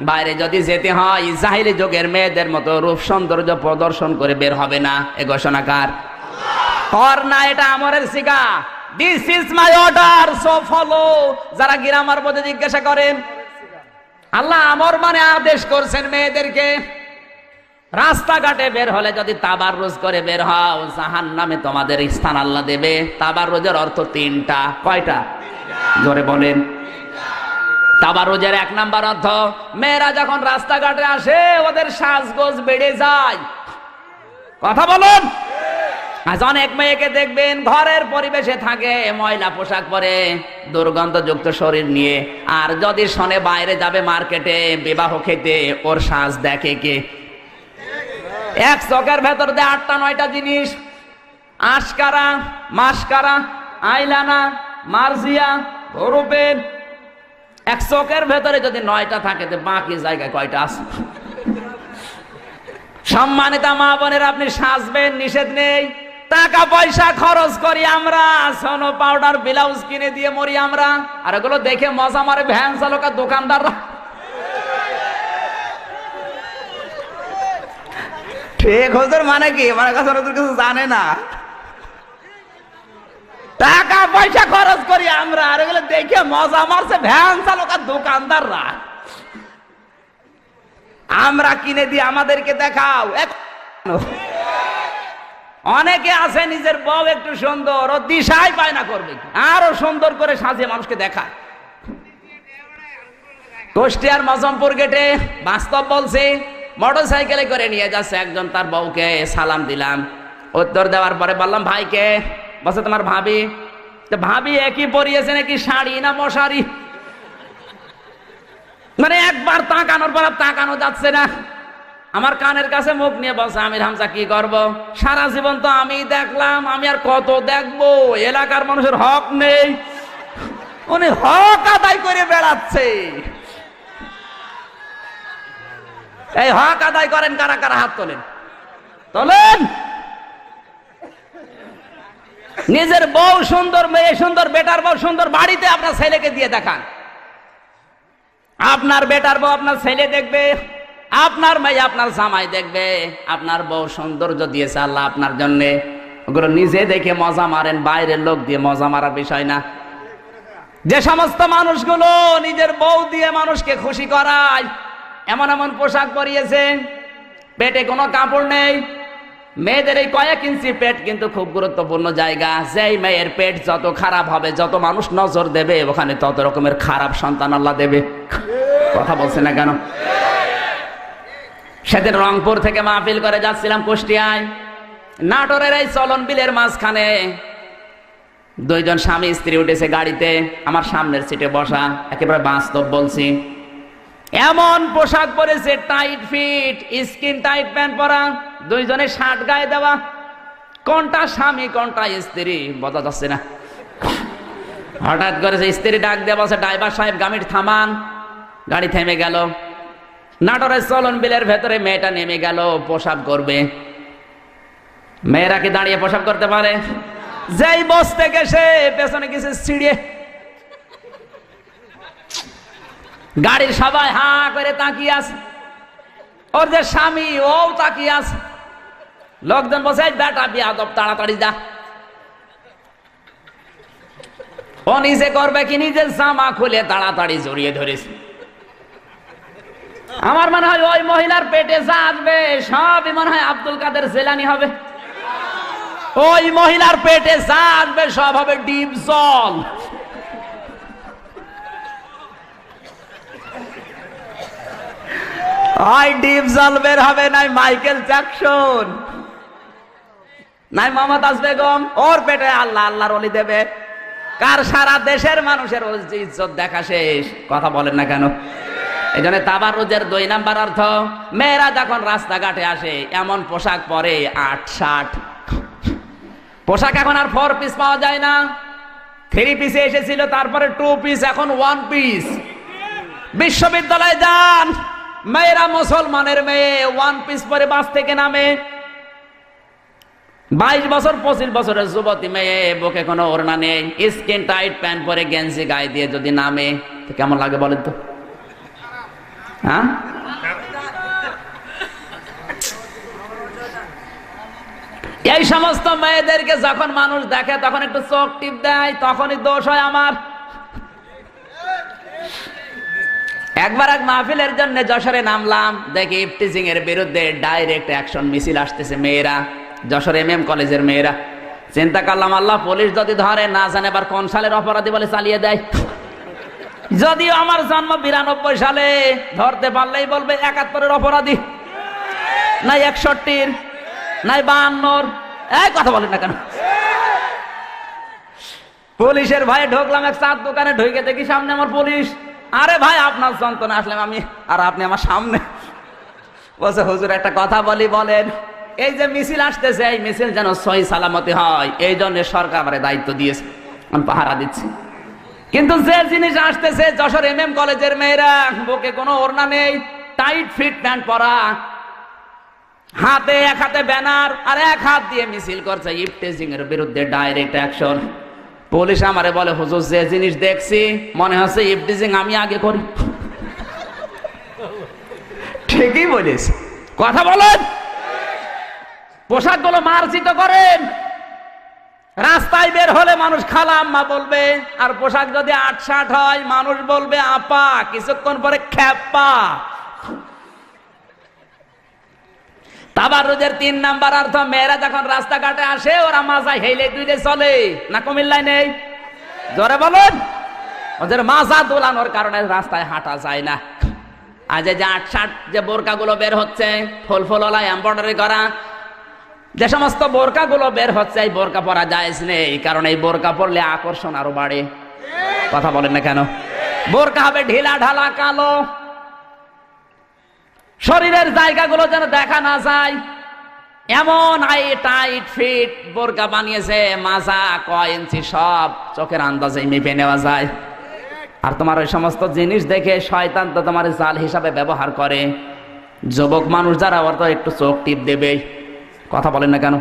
বাইরে যদি যেতে হয়, জাহিলি যুগের মেয়েদের মতো রূপ সৌন্দর্য প্রদর্শন করে বের হবে না। এ ঘোষণাকার কর? না, এটা আমরের শিকা। This is my order so follow যারা গ্রামার মধ্যে জিজ্ঞাসা করেন, আল্লাহ আমর মানে আদেশ করছেন মেয়েদেরকে। রাস্তাঘাটে বের হলে যদি তাবার রোজ করে বের হও জাহান নামে তোমাদের স্থান আল্লাহ দেবে। তাবার রোজের অর্থ তিনটা। কয়টা? জোরে বলেন। তাবার রোজের এক নাম্বার অর্থ, মেয়েরা যখন রাস্তাঘাটে আসে, ওদের সাজগোজ বেড়ে যায়। কথা বলুন? আজ অনেক মেয়েকে দেখবেন ঘরের পরিবেশে থাকে, ময়লা পোশাক পরে, দুর্গন্ধযুক্ত শরীর নিয়ে। আর যদি শনে বাইরে যাবে মার্কেটে বিবাহ খেতে, ওর শ্বাস দেখে কে? এক চকের ভেতর দিয়ে আটটা, নয়টা জিনিস। আশকারা, মাসকারা, আইলানা, মার্জিয়া, রূপের এক চকের ভেতরে যদি নয়টা থাকে, তো বাকি জায়গায় কয়টা আছে? সম্মানিতা মা বোনের, আপনি সাজবেন, নিষেধ নেই। টাকা পয়সা খরচ করি আমরা, সোনো পাউডার, ব্লাউজ কিনে দিয়ে মরি আমরা। আর এগুলো দেখে মজা মারে ভ্যান চালক আর দোকানদাররা। ঠিক হজুর মানে কি? মানে কিছু জানে না। টাকা পয়সা খরচ করি আমরা, আর এগুলো দেখে মজা মারছে ভ্যান চালক আর দোকানদাররা। আমরা কিনে দিই আমাদেরকে দেখাও। অনেকে আছে নিজের বউ একটু সুন্দর, ও দিশাই পায় না করবে আরও সুন্দর করে সাজিয়ে মানুষকে দেখায়। কুষ্টিয়ার মজমপুর গেটে বাস্তব বলছে মোটর সাইকেলে করে নিয়ে যাচ্ছে একজন তার বউকে, সালাম দিলাম। উত্তর দেওয়ার পরে বললাম, ভাইকে বসে তোমার ভাবি। তো ভাবি একই পরিয়েছে নাকি শাড়ি না মশারি? মানে একবার তাকানোর পর তাকানো যাচ্ছে না। আমার কানের কাছে মুখ নিয়ে বলছে, আমির হামজা, কি করব? সারা জীবন তো আমি দেখলাম, আমি আর কত দেখব? এলাকার মানুষের হক নেই। উনি হক আদায় করে বেড়াচ্ছে। এই হক আদায় করেন কারা কারা হাত তোলেন? তোলেন? নিজের বউ সুন্দর, মেয়ে সুন্দর, বেটার বউ সুন্দর বাড়িতে আপনার ছেলেকে দিয়ে দেখান। আপনার বেটার বউ আপনার ছেলে দেখবে, আপনার মেয়ে আপনার জামাই দেখবে, আপনার বউ সৌন্দর্য দিয়েছে আল্লাহ আপনার জন্য। ওগুলো নিজে দেখে মজা মারেন, বাইরের লোক দিয়ে মজা মারার বিষয় না। যে সমস্ত মানুষগুলো নিজের বউ দিয়ে মানুষকে খুশি করায়, এমন এমন পোশাক পরিয়েছে, পেটে কোনো কাপড় নেই মেয়েদের এই কয়েক ইঞ্চি পেট কিন্তু খুব গুরুত্বপূর্ণ জায়গা। যেই মেয়ের পেট যত খারাপ হবে, যত মানুষ নজর দেবে, ওখানে তত রকমের খারাপ সন্তান আল্লাহ দেবে। কথা বলছে না কেন? সেদিন রংপুর থেকে মাহফিল করে যাচ্ছিলাম কুষ্টিয়ায়। নাটোরের এই চলন বিলের মাঝখানে। দুইজন স্বামী, স্ত্রী উঠেছে গাড়িতে, আমার সামনের সিটে বসা, একেবারে বাস্তব বলছি। এমন পোশাক পরেছে tight fit skin tight pant পরা। দুইজনে ষাট গায়ে দেওয়া। কোনটা স্বামী, কোনটা স্ত্রী, বোঝা যাচ্ছে না। হঠাৎ করে যে স্ত্রী ডাক দিয়ে বলছে, ড্রাইভার সাহেব গাড়ি থামান। গাড়ি থেমে গেল। নাটোরের চলন বিলের ভেতরে মেয়েটা নেমে গেল পোশাক করবে। মেয়েরা কি দাঁড়িয়ে পোশাক করতে পারে? যেই বস থেকে সে পেছনে গেছে ছিড়িয়ে গাড়ির সবাই হা করে তাকিয়ে আছে। ওর যে স্বামী ও তাকিয়ে আছে। লোকজন বসে "এই বেটা বিয়াদব তাড়াতাড়ি যা। ও নিজে করবে কি? নিজের জামা খুলে তাড়াতাড়ি জড়িয়ে ধরেছে। আমার মনে হয় ওই মহিলার পেটে যা আসবে, সবই মনে হয় আব্দুল কাদের জেলানি হবে। ওই মহিলার পেটে যা আসবে, সব হবে ডিপ জল। হয় ডিপ জল বের হবে, নাই মাইকেল জ্যাকসন। নাই মমতাজ বেগম, ওর পেটে আল্লাহ আল্লাহর অলি দেবে। কার সারা দেশের মানুষের ইজ্জত দেখা শেষ? কথা বলেন না কেন? এই জন্য তাবারুজের দুই নাম্বার অর্থ, মেয়েরা যখন রাস্তাঘাটে আসে, এমন পোশাক পরে আট ষাট পোশাক এখন আর ফোর পিস পাওয়া যায় না। থ্রি পিসে এসেছিল, তারপরে টু পিস এখন ওয়ান পিস বিশ্ববিদ্যালয়ে যান। মেয়েরা মুসলমানের মেয়ে ওয়ান পিস পরে বাস থেকে নামে। বাইশ বছর, পঁচিশ বছরের যুবতী মেয়ে, বুকে কোনো ওড়না নেই, স্কিন টাইট, প্যান্ট পরে গেঞ্জি গায়ে দিয়ে যদি নামে, তো কেমন লাগে বলেন তো? হ্যাঁ? এই সমস্ত মেয়েদেরকে যখন মানুষ দেখে, তখন একটু চোখ টিপ দেয়, তখনই দোষ হয় আমার। একবার এক মাহফিলের জন্য যশোরে নামলাম, দেখি ইফটিজিং এর বিরুদ্ধে ডাইরেক্ট অ্যাকশন মিছিল আসতেছে মেয়েরা। যশোর এম এম কলেজের মেয়েরা। চিন্তা করলাম, আল্লাহ, পুলিশ যদি ধরে, না জানে আবার কোন সালের অপরাধী বলে চালিয়ে দেয়। যদিও আমার জন্ম বিরানব্বই সালে, ধরতে পারলেই বলবে একাত্তরের অপরাধী। নাই একষট্টির, নাই বাহান্নর। এই কথা বলেন না কেন? পুলিশের ভাই, ঢুকলাম এক চার দোকানে, ঢুকে দেখি সামনে আমার পুলিশ। আরে ভাই, আপনার যন্ত্রণা আসলাম আমি, আর আপনি আমার সামনে। বলছে, হুজুর, একটা কথা বলি, বলেন। এই যে মিছিল আসতেছে, এই মিছিল যেন সহি সালামতি হয়, এই জন্য সরকার আমার দায়িত্ব দিয়েছে। আমি পাহারা দিচ্ছি। কিন্তু যে জিনিস আসতেছে, যশোর এম এম কলেজের মেয়েরা, বুকে কোনো ওড়না নেই টাইট ফিট প্যান্ট পরা, হাতে এক হাতে ব্যানার, আর এক হাত দিয়ে মিছিল করছে ইফটেজিং এর বিরুদ্ধে ডাইরেক্ট অ্যাকশন পুলিশ আমারে বলে, হুজুর, যে জিনিস দেখছি, মনে হচ্ছে ইফটিজিং আমি আগে করি। ঠিকই বলিস কথা বলেন! পোশাকগুলো মার্জিত করেন। রাস্তায় বের হলে মানুষ খালা আম্মা বলবে, আর পোশাক যদি আট ষাট হয়, মানুষ বলবে, আপা, কিছুক্ষণ পরে খ্যাপা তাবারুজের তিন নাম্বার অর্থ, মেয়েরা যখন রাস্তাঘাটে আসে, ওরা মাজায় হেলে দুইলে চলে। না কুমিল্লায় নেই? জোরে বলুন। ওদের মাজা দোলানোর কারণে রাস্তায় হাঁটা যায় না। আজ যে আট যে বোরকাগুলো বের হচ্ছে, ফুল ফুলওয়ালা এম্বয়ডারি করা যে সমস্ত বোরকাগুলো বের হচ্ছে, এই বোরকা পরা জায়েজ নেই, কারণ এই বোরকা পরলে আকর্ষণ আরও বাড়ে। কথা বলেন না কেন? বোরকা হবে ঢিলা, ঢালা, কালো। শরীরের জায়গাগুলো যেন দেখা না যায়। এমন আই টাইট ফিট বোরকা বানিয়েছে, মাজা, কয় ইঞ্চি সব চোখের আন্দাজে মেপে নেওয়া যায়। আর তোমার ওই সমস্ত জিনিস দেখে শয়তান তো তোমার জাল হিসাবে ব্যবহার করে। যুবক মানুষ যারা, ওর তো একটু চোখ টিপ দেবে কথা বলেন না কেন?